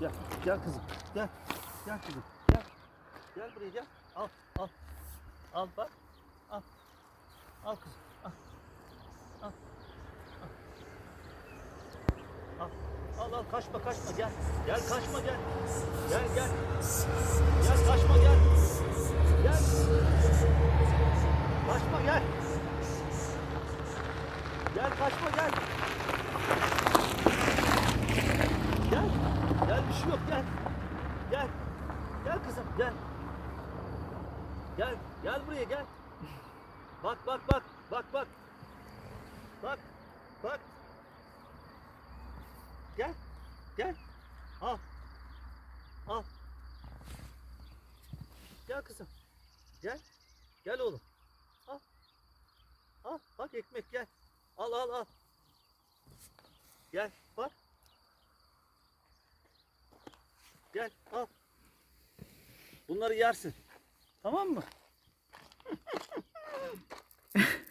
Gel. Gel kızım. Gel. Gel kızım. Gel. Gel buraya gel. Al. Al. Al bak. Al. Al kızım. Al. Al. Al. Al al kaçma kaçma gel. Gel kaçma gel. Gel gel. Gel kaçma gel. Gel. Kaçma gel. Gel kaçma gel. Gel. Gel bir şey yok gel. Gel. Gel kızım gel. Gel. Gel buraya gel. Bak bak bak. Bak bak. Bak. Bak. Gel. Gel. Al. Al. Gel kızım. Gel. Gel oğlum. Al. Al. Bak ekmek gel. Al al al. Gel. Bak. Gel al. Bunları yersin. Tamam mı?